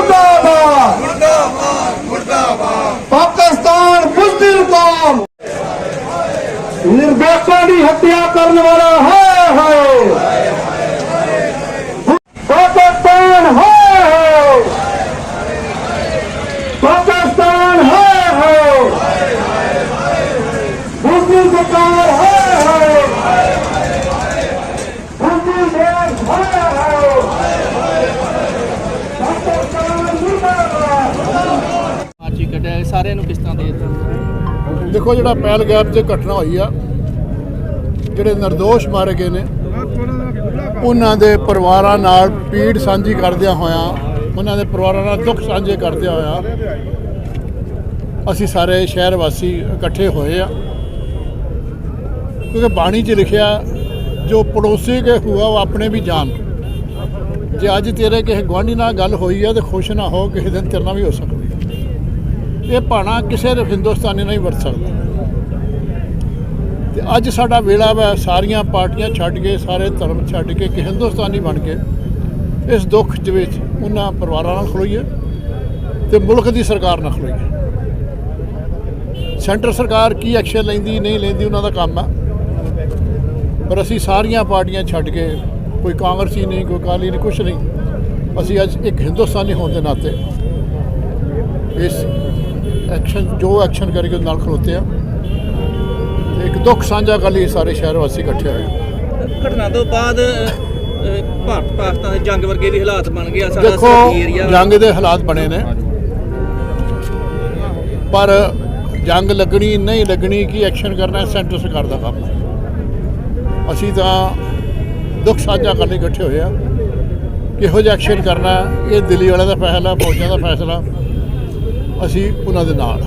ਮੁਰਦਾਬਾਦ। ਮੁਰਦਾਬਾਦ। ਪਾਕਿਸਤਾਨ ਨਿਰਦੋਸ਼ਾਂ ਦੀ ਹੱਤਿਆ ਕਰਨ ਵਾਲਾ ਹੈ ਹੈ ਪਾਕਿਸਤਾਨ ਹੈ ਹੈ ਬੁਜ਼ਦਿਲ ਸਰਕਾਰ ਹੈ ਹੈ ਬੁਜ਼ਦਿਲ ਦੇਸ਼ ਹੈ ਹੈ ਪਾਕਿਸਤਾਨ ਮੁਰਦਾਬਾਦ ਮਾਰਚੀ ਕੱਢਿਆ ਇਹ ਸਾਰਿਆਂ ਨੂੰ ਕਿਸ ਤਰ੍ਹਾਂ ਦੇ ਦਿੱਤਾ ਦੇਖੋ ਜਿਹੜਾ ਪਹਿਲ ਗੈਪ 'ਚ ਘਟਨਾ ਹੋਈ ਆ, ਜਿਹੜੇ નિર્ਦੋਸ਼ ਮਾਰੇ ਗਏ ਨੇ, ਉਹਨਾਂ ਦੇ ਪਰਿਵਾਰਾਂ ਨਾਲ ਪੀੜ ਸਾਂਝੀ ਕਰਦਿਆਂ ਹੋਇਆਂ, ਉਹਨਾਂ ਦੇ ਪਰਿਵਾਰਾਂ ਨਾਲ ਦੁੱਖ ਸਾਂਝੇ ਕਰਦਿਆਂ ਹੋਇਆਂ, ਅਸੀਂ ਸਾਰੇ ਸ਼ਹਿਰ ਵਾਸੀ ਇਕੱਠੇ ਹੋਏ ਆ। ਕਿਉਂਕਿ ਬਾਣੀ 'ਚ ਲਿਖਿਆ, ਜੋ ਪੜੋਸੀ ਕੇ ਹੁਆ, ਉਹ ਆਪਣੇ ਵੀ ਜਾਣ ਜੇ ਅੱਜ ਤੇਰੇ ਕਿਸੇ ਗੁਆਂਢੀ ਨਾਲ ਗੱਲ ਹੋਈ ਆ ਤੇ ਖੁਸ਼ ਨਾ ਹੋ, ਕਿਸੇ ਦਿਨ ਤੇਰੇ ਨਾਲ ਵੀ ਹੋ ਸਕਦਾ। ਇਹ ਭਾਣਾ ਕਿਸੇ ਦੇ ਹਿੰਦੁਸਤਾਨੀ ਨਹੀਂ ਵਰਤ ਸਕਦਾ। ਤੇ ਅੱਜ ਸਾਡਾ ਵੇਲਾ ਵਾ, ਸਾਰੀਆਂ ਪਾਰਟੀਆਂ ਛੱਡ ਕੇ, ਸਾਰੇ ਧਰਮ ਛੱਡ ਕੇ ਕਿ ਹਿੰਦੁਸਤਾਨੀ ਬਣ ਕੇ ਇਸ ਦੁੱਖ ਦੇ ਵਿੱਚ ਉਹਨਾਂ ਪਰਿਵਾਰਾਂ ਨਾਲ ਖਲੋਈਏ ਤੇ ਮੁਲਕ ਦੀ ਸਰਕਾਰ ਨਾਲ ਖਲੋਈਏ। ਸੈਂਟਰ ਸਰਕਾਰ ਕੀ ਐਕਸ਼ਨ ਲੈਂਦੀ, ਨਹੀਂ ਲੈਂਦੀ, ਉਹਨਾਂ ਦਾ ਕੰਮ ਆ। ਪਰ ਅਸੀਂ ਸਾਰੀਆਂ ਪਾਰਟੀਆਂ ਛੱਡ ਕੇ, ਕੋਈ ਕਾਂਗਰਸੀ ਨਹੀਂ, ਕੋਈ ਅਕਾਲੀ ਨਹੀਂ, ਕੁਛ ਨਹੀਂ। ਅਸੀਂ ਅੱਜ ਇੱਕ ਹਿੰਦੁਸਤਾਨੀ ਹੋਣ ਦੇ ਨਾਤੇ ਇਸ ਐਕਸ਼ਨ ਜੋ ਐਕਸ਼ਨ ਉਹਦੇ ਨਾਲ ਖਲੋਤੇ ਆ। ਤੇ ਇੱਕ ਦੁੱਖ ਸਾਂਝਾ ਕਰਨ ਲਈ ਸਾਰੇ ਸ਼ਹਿਰ ਵਾਸੀ ਇਕੱਠੇ ਹੋਏ। ਘਟਨਾ ਤੋਂ ਬਾਅਦ ਭਾਰਤ ਪਾਕਿਸਤਾਨ ਦੇ ਜੰਗ ਵਰਗੇ ਵੀ ਹਾਲਾਤ ਬਣ ਗਏ ਆ ਸਾਡਾ ਦੇਖੋ ਸਰਹੱਦੀ ਏਰੀਆ ਜੰਗ ਦੇ ਹਾਲਾਤ ਬਣੇ ਨੇ। ਪਰ ਜੰਗ ਲੱਗਣੀ ਨਹੀਂ ਲੱਗਣੀ ਕੀ ਐਕਸ਼ਨ ਕਰਨਾ ਸੈਂਟਰ ਸਰਕਾਰ ਦਾ ਕੰਮ। ਅਸੀਂ ਤਾਂ ਦੁੱਖ ਸਾਂਝਾ ਕਰਨ ਲਈ ਇਕੱਠੇ ਹੋਏ ਆ। ਕਿਹੋ ਜਿਹਾ ਐਕਸ਼ਨ ਕਰਨਾ ਇਹ ਦਿੱਲੀ ਵਾਲਿਆਂ ਦਾ ਫੈਸਲਾ ਫੌਜਾਂ ਦਾ ਫੈਸਲਾ। ਅਸੀਂ ਉਹਨਾਂ ਦੇ ਨਾਲ।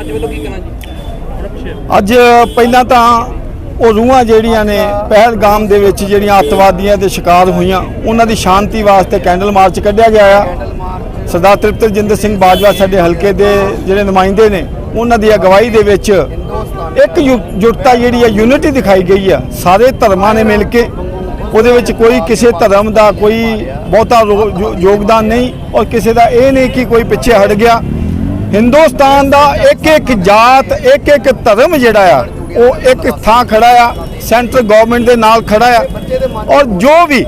ਅੱਜ ਵੱਲੋਂ ਕੀ ਕਹਿਣਾ ਜੀ? ਅੱਜ ਪਹਿਲਾਂ ਤਾਂ ਉਹ ਰੂਹਾਂ ਜਿਹੜੀਆਂ ਨੇ ਪਹਿਲਗਾਮ ਦੇ ਵਿੱਚ ਜਿਹੜੀਆਂ ਅੱਤਵਾਦੀਆਂ ਦੇ ਸ਼ਿਕਾਰ ਹੋਈਆਂ ਉਹਨਾਂ ਦੀ ਸ਼ਾਂਤੀ ਵਾਸਤੇ ਕੈਂਡਲ ਮਾਰਚ ਕੱਢਿਆ ਗਿਆ ਆ। ਸਰਦਾਰ ਤ੍ਰਿਪਤਜਿੰਦਰ ਸਿੰਘ ਬਾਜਵਾ ਸਾਡੇ ਹਲਕੇ ਦੇ ਜਿਹੜੇ ਨੁਮਾਇੰਦੇ ਨੇ ਉਹਨਾਂ ਦੀ ਅਗਵਾਈ ਦੇ ਵਿੱਚ ਇੱਕ ਯੁ- ਜੁਟਤਾ ਜਿਹੜੀ ਹੈ ਯੂਨਿਟੀ ਦਿਖਾਈ ਗਈ ਆ। ਸਾਰੇ ਧਰਮਾਂ ਨੇ ਮਿਲ ਕੇ ਉਹਦੇ ਵਿੱਚ ਕੋਈ ਕਿਸੇ ਧਰਮ ਦਾ ਕੋਈ ਬਹੁਤਾ ਰੋ- ਯੋਗਦਾਨ ਨਹੀਂ ਔਰ ਕਿਸੇ ਦਾ ਇਹ ਨਹੀਂ ਕਿ ਕੋਈ ਪਿੱਛੇ ਹਟ ਗਿਆ। ਹਿੰਦੁਸਤਾਨ ਦਾ ਇੱਕ ਇੱਕ ਜਾਤ ਇੱਕ ਇੱਕ ਧਰਮ ਜਿਹੜਾ ਆ, ਉਹ ਇੱਕ ਥਾਂ ਖੜਾ ਆ, ਸੈਂਟਰ ਗਵਰਨਮੈਂਟ ਦੇ ਨਾਲ ਖੜਾ ਆ ਔਰ ਜੋ ਵੀ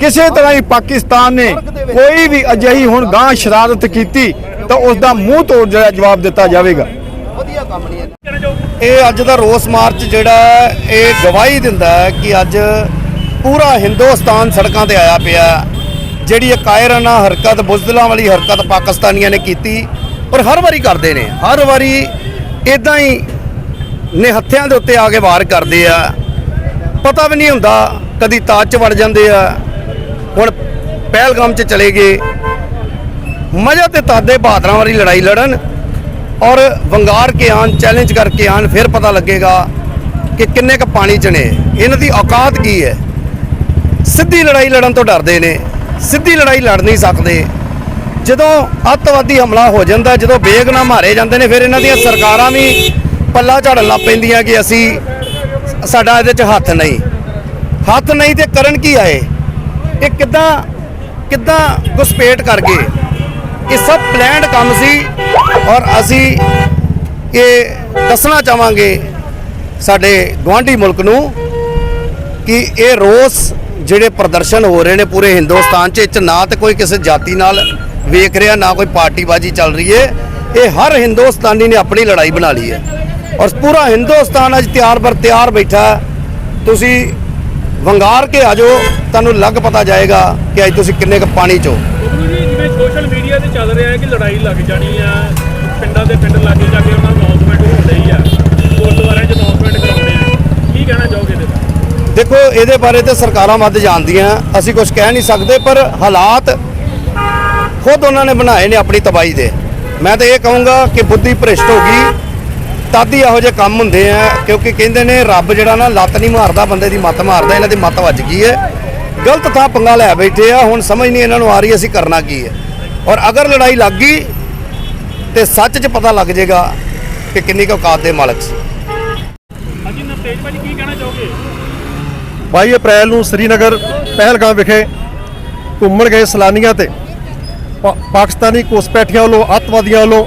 ਕਿਸੇ ਤਰ੍ਹਾਂ ਹੀ ਪਾਕਿਸਤਾਨ ਨੇ ਕੋਈ ਵੀ ਅਜਿਹੀ ਹੁਣ ਗਾਂ ਸ਼ਰਾਰਤ ਕੀਤੀ ਤਾਂ ਉਸ ਦਾ ਮੂੰਹ ਤੋੜ ਜਿਹੜਾ ਜਵਾਬ ਦਿੱਤਾ ਜਾਵੇਗਾ। ਇਹ ਅੱਜ ਦਾ ਰੋਸ ਮਾਰਚ ਜਿਹੜਾ ਇਹ ਗਵਾਹੀ ਦਿੰਦਾ ਹੈ ਕਿ ਅੱਜ ਪੂਰਾ ਹਿੰਦੁਸਤਾਨ ਸੜਕਾਂ ਤੇ ਆਇਆ ਪਿਆ। ਜਿਹੜੀ ਇਹ ਕਾਇਰਾਨਾ ਹਰਕਤ, ਬੁਜ਼ਦਲਾਂ ਵਾਲੀ ਹਰਕਤ ਪਾਕਿਸਤਾਨੀਆਂ ਨੇ ਕੀਤੀ, ਔਰ ਹਰ ਵਾਰੀ ਕਰਦੇ ਨੇ। ਹਰ ਵਾਰੀ ਇਦਾਂ ਹੀ ਨਿਹੱਥਿਆਂ ਦੇ ਉੱਤੇ ਆ ਕੇ ਵਾਰ ਕਰਦੇ ਆ। ਪਤਾ ਵੀ ਨਹੀਂ ਹੁੰਦਾ, ਕਦੀ ਤਾਜ 'ਚ ਵੜ ਜਾਂਦੇ ਆ। ਹੁਣ ਪਹਿਲਗਾਮ 'ਚ ਚਲੇ ਗਏ। ਮਜ਼ਾ ਤੇ ਤਾਦੇ ਬਹਾਦਰਾਂ ਵਾਲੀ ਲੜਾਈ ਲੜਨ, ਔਰ ਵੰਗਾਰ ਕੇ ਆਣ ਚੈਲੰਜ ਕਰਕੇ ਆਣ ਫਿਰ ਪਤਾ ਲੱਗੇਗਾ ਕਿ ਕਿੰਨੇ ਕ ਪਾਣੀ ਚ ਨੇ। ਇਹਨਾਂ ਦੀ ਔਕਾਤ ਕੀ ਹੈ? ਸਿੱਧੀ ਲੜਾਈ ਲੜਨ ਤੋਂ ਡਰਦੇ ਨੇ, ਸਿੱਧੀ ਲੜਾਈ ਲੜ ਨਹੀਂ ਸਕਦੇ। ਜਦੋਂ ਅੱਤਵਾਦੀ ਹਮਲਾ ਹੋ ਜਾਂਦਾ, ਜਦੋਂ ਬੇਗਨਾ ਮਾਰੇ ਜਾਂਦੇ ਨੇ, ਫਿਰ ਇਹਨਾਂ ਦੀਆਂ ਸਰਕਾਰਾਂ ਵੀ ਪੱਲਾ ਝਾੜਨ ਲੱਗ ਪੈਂਦੀਆਂ ਕਿ ਅਸੀਂ, ਸਾਡਾ ਇਹਦੇ 'ਚ ਹੱਥ ਨਹੀਂ। ਹੱਥ ਨਹੀਂ ਤੇ ਕਰਨ ਕੀ ਆਏ? ਇਹ ਕਿੱਦਾਂ ਕਿੱਦਾਂ ਘੁਸਪੇਟ ਕਰ ਗਏ ਇਹ ਸਭ ਪਲਾਨਡ ਕੰਮ ਸੀ ਔਰ ਅਸੀਂ ਇਹ ਦੱਸਣਾ ਚਾਹਾਂਗੇ ਸਾਡੇ ਗਵਾਂਢੀ ਮੁਲਕ ਨੂੰ ਕਿ ਇਹ ਰੋਸ ਜਿਹੜੇ ਪ੍ਰਦਰਸ਼ਨ ਹੋ ਰਹੇ ਨੇ ਪੂਰੇ ਹਿੰਦੁਸਤਾਨ 'ਚ, ਇਹ 'ਚ ਨਾ ਤੇ ਕੋਈ ਕਿਸੇ ਜਾਤੀ ਨਾਲ ਵੇਖ ਰਿਹਾ, ਨਾ ਕੋਈ ਪਾਰਟੀਬਾਜ਼ੀ ਚੱਲ ਰਹੀ ਹੈ। ਇਹ ਹਰ ਹਿੰਦੁਸਤਾਨੀ ਨੇ ਆਪਣੀ ਲੜਾਈ ਬਣਾ ਲਈ ਹੈ। ਔਰ ਪੂਰਾ ਹਿੰਦੁਸਤਾਨ ਅੱਜ ਤਿਆਰ ਬਰ, ਤਿਆਰ ਬੈਠਾ ਤੁਸੀਂ ਵੰਗਾਰ ਕੇ ਆ ਜਾਓ, ਤੁਹਾਨੂੰ ਲੱਗ ਪਤਾ ਜਾਏਗਾ ਕਿ ਅੱਜ ਤੁਸੀਂ ਕਿੰਨੇ ਕ ਪਾਣੀ 'ਚੋਂ ਜਿਵੇਂ ਸੋਸ਼ਲ ਮੀਡੀਆ ਤੇ ਚੱਲ ਰਿਹਾ ਹੈ ਕਿ ਲੜਾਈ ਲੱਗ ਜਾਣੀ ਆ ਪਿੰਡਾਂ ਦੇ ਪਿੰਡ ਲਾਗੇ ਜਾ ਕੇ ਉਹਨਾਂ ਅਨਾਉਂਸਮੈਂਟ ਹੋ ਰਹੀ ਆ ਗੁਰਦੁਆਰਿਆਂ 'ਚ ਅਨਾਉਂਸਮੈਂਟ ਕਰਾਉਂਦੇ ਆ ਕੀ ਕਹਿਣਾ ਚਾਹੋਗੇ ਇਹਦੇ ਬਾਰੇ ਦੇਖੋ ਇਹਦੇ ਬਾਰੇ ਤੇ ਸਰਕਾਰਾਂ ਵੱਧ ਜਾਣਦੀਆਂ, ਅਸੀਂ ਕੁਝ ਕਹਿ ਨਹੀਂ ਸਕਦੇ, ਪਰ ਹਾਲਾਤ ਖੁਦ ਉਹਨਾਂ ਨੇ ਬਣਾਏ ਨੇ ਆਪਣੀ ਤਬਾਹੀ ਦੇ। ਮੈਂ ਤਾਂ ਇਹ ਕਹੂੰਗਾ ਕਿ ਬੁੱਧੀ ਭ੍ਰਿਸ਼ਟ ਹੋ ਗਈ, ਤਦ ਹੀ ਇਹੋ ਜਿਹੇ ਕੰਮ ਹੁੰਦੇ ਆ, ਕਿਉਂਕਿ ਕਹਿੰਦੇ ਨੇ ਰੱਬ ਜਿਹੜਾ ਨਾ ਲੱਤ ਨਹੀਂ ਮਾਰਦਾ, ਬੰਦੇ ਦੀ ਮੱਤ ਮਾਰਦਾ, ਇਹਨਾਂ ਦੀ ਮੱਤ ਵੱਜ ਗਈ ਹੈ ਗਲਤ ਥਾਂ ਪੰਗਾ ਲੈ ਬੈਠੇ ਆ, ਹੁਣ ਸਮਝ ਨਹੀਂ ਇਹਨਾਂ ਨੂੰ ਆ ਰਹੀ ਅਸੀਂ ਕਰਨਾ ਕੀ ਹੈ ਔਰ ਅਗਰ ਲੜਾਈ ਲੱਗ ਗਈ, ਤੇ ਸੱਚ 'ਚ ਪਤਾ ਲੱਗ ਜਾਏਗਾ ਕਿ ਕਿੰਨੀ ਕੁ ਔਕਾਤ ਦੇ ਮਾਲਕ ਸੀ। ਹਾਂਜੀ ਨਵਤੇਜ ਭਾਜੀ, ਕੀ ਕਹਿਣਾ ਚਾਹੋਗੇ? 22 ਅਪ੍ਰੈਲ ਨੂੰ ਸ੍ਰੀਨਗਰ ਪਹਿਲਗਾਮ ਵਿਖੇ ਘੁੰਮਣ ਗਏ ਸੈਲਾਨੀਆਂ ਤੇ। ਪਾ- ਪਾਕਿਸਤਾਨੀ ਘੁਸਪੈਠੀਆਂ ਵੱਲੋਂ ਅੱਤਵਾਦੀਆਂ ਵੱਲੋਂ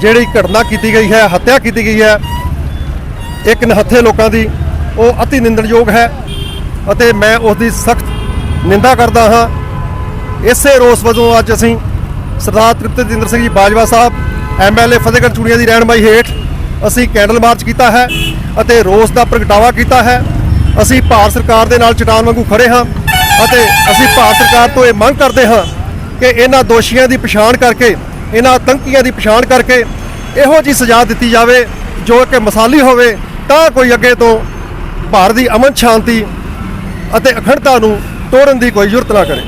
ਜਿਹੜੀ ਘਟਨਾ ਕੀਤੀ ਗਈ ਹੈ, ਹੱਤਿਆ ਕੀਤੀ ਗਈ ਹੈ, ਇੱਕ ਨਿਹੱਥੇ ਲੋਕਾਂ ਦੀ ਉਹ ਅਤੀ ਨਿੰਦਣਯੋਗ ਹੈ ਅਤੇ ਮੈਂ ਉਸ ਦੀ ਸਖਤ ਨਿੰਦਾ ਕਰਦਾ ਹਾਂ। ਇਸੇ ਰੋਸ ਵਜੋਂ ਅੱਜ ਅਸੀਂ ਸਰਦਾਰ ਤ੍ਰਿਪਤ ਤ੍ਰਿਪਤਜਿੰਦਰ ਸਿੰਘ ਜੀ ਬਾਜਵਾ ਸਾਹਿਬ ਐਮਐਲਏ ਫਤਿਹਗੜ੍ਹ ਚੂੜੀਆਂ ਦੀ ਰਹਿਨਮਾਈ ਹੇਠ ਅਸੀਂ ਕੈਂਡਲ ਮਾਰਚ ਕੀਤਾ ਹੈ ਅਤੇ ਰੋਸ ਦਾ ਪ੍ਰਗਟਾਵਾ ਕੀਤਾ ਹੈ। ਅਸੀਂ ਭਾਰਤ ਸਰਕਾਰ ਦੇ ਨਾਲ ਚਟਾਨ ਵਾਂਗੂ ਖੜੇ ਹਾਂ ਅਤੇ ਅਸੀਂ ਭਾਰਤ ਸਰਕਾਰ ਤੋਂ ਇਹ ਮੰਗ ਕਰਦੇ ਹਾਂ ਕਿ ਇਹਨਾਂ ਦੋਸ਼ੀਆਂ ਦੀ ਪਛਾਣ ਕਰਕੇ, ਇਹਨਾਂ ਆਤੰਕੀਆਂ ਦੀ ਪਛਾਣ ਕਰਕੇ ਇਹੋ ਜੀ ਸਜ਼ਾ ਦਿੱਤੀ ਜਾਵੇ, ਜੋ ਕਿ ਮਸਾਲੀ ਹੋਵੇ, ਤਾਂ ਕੋਈ ਅੱਗੇ ਤੋਂ ਭਾਰਤ ਦੀ ਅਮਨ ਸ਼ਾਂਤੀ ਅਤੇ ਅਖੰਡਤਾ ਨੂੰ ਤੋੜਨ ਦੀ ਕੋਈ ਜ਼ਰੂਰਤ ਨਾ ਕਰੇ।